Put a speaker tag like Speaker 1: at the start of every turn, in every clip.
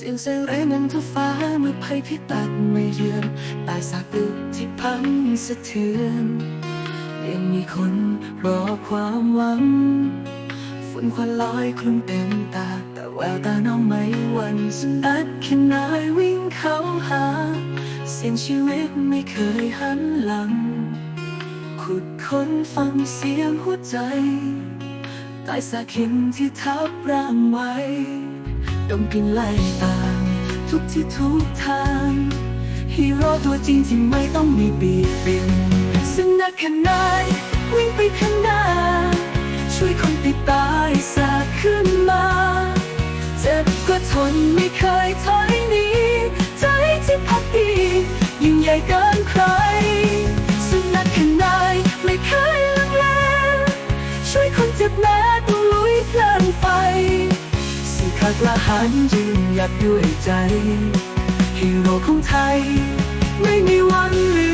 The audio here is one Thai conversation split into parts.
Speaker 1: สียงเซเรนนั้นทุกฟ้าเมื่อภัยพิบัติมาเยือนตายสากดึกที่พังสะเทือนยังมีคนรอความหวังฝุ่นควันลอยคลุมเต็มตา แต่แววตาน้องไม่หวันสุนัขแค่นายวิ่งเข้าหา เสียงชีวิตไม่เคยหันหลัง ขุดค้นฟังเสียงหัวใจใต้สาขินที่ทับร่างไว้ ดมกลินไล่ตามทุกที่ทุกทางฮีโร่ตัวจริงที่ไม่ต้องมีปีกบินสนัขขนายวิ่งไปข้างหน้า ช่วยคนติดตายสาขึ้นมา เจ็บก็ทนไม่เคยถอยหนีใจที่พักดียิ่งใหญ่เกินใครสนัขขนายไม่เคยลังเลช่วยคนเจ็บแม้ต้องลุยเพลิงไฟากล้าหาญยืนหยัดด้วยใจฮีโร่ของไทย ไม่มีวันลื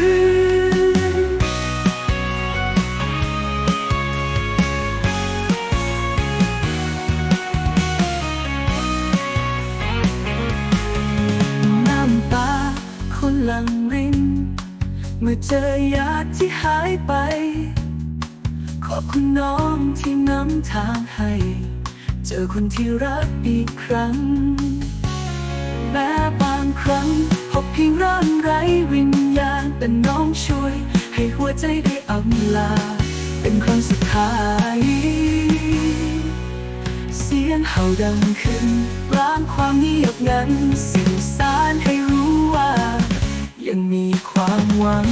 Speaker 1: มน้ำตาคนหลังรินเมื่อเจอญาติที่หายไป ขอบคุณน้องที่นำทางให้ เจอคนที่รักอีกครั้ง แม้บางครั้งพบเพียงร่างไร้วิญญาณแต่น้องช่วย ให้หัวใจได้อำลา เป็นครั้งสุดท้าย เสียงเห่าดังขึ้นร้างความเงียบงันสื่อสารให้รู้ว่า ยังมีความหวัง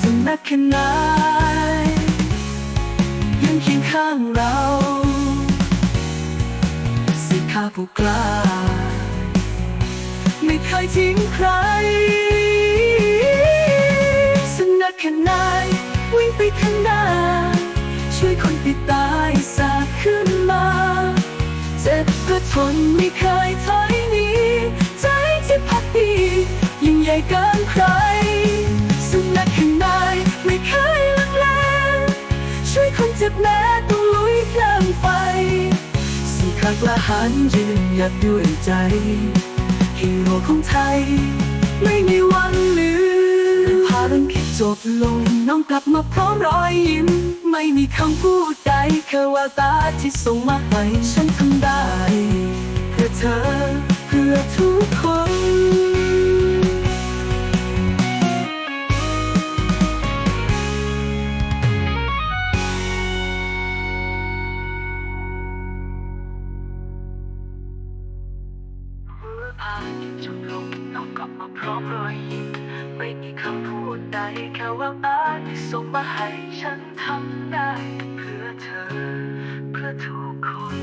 Speaker 1: สนักขนายยัง เคียงข้างเราสิข้าผู้กล้า ไม่เคยทิ้งใคร สนักขนายวิ่งไปข้างหน้า ช่วยคนติดตายสาขึ้นมา เจ็บก็ทนไม่เคยถอยหนีใจที่พักดียิ่งใหญ่เกินใคร กละหันยืนหยัดด้วยใจ ฮีโร่ของไทย ไม่มีวันลืมภารกิจจบลงน้องกลับมาพร้อมรอยยิ้ม ไม่มีคำพูดใดแค่ว่าตาที่ส่งมาให้ฉันทำได้ เพื่อเธอ เพื่อทุกคน อานจบลงน้องกลับมาพร้อมรอยยิ้มไม่มีคำพูดใดแค่แววตาที่ส่งมาให้ฉันทำได้เพื่อเธอ เพื่อทุกคน